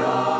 주여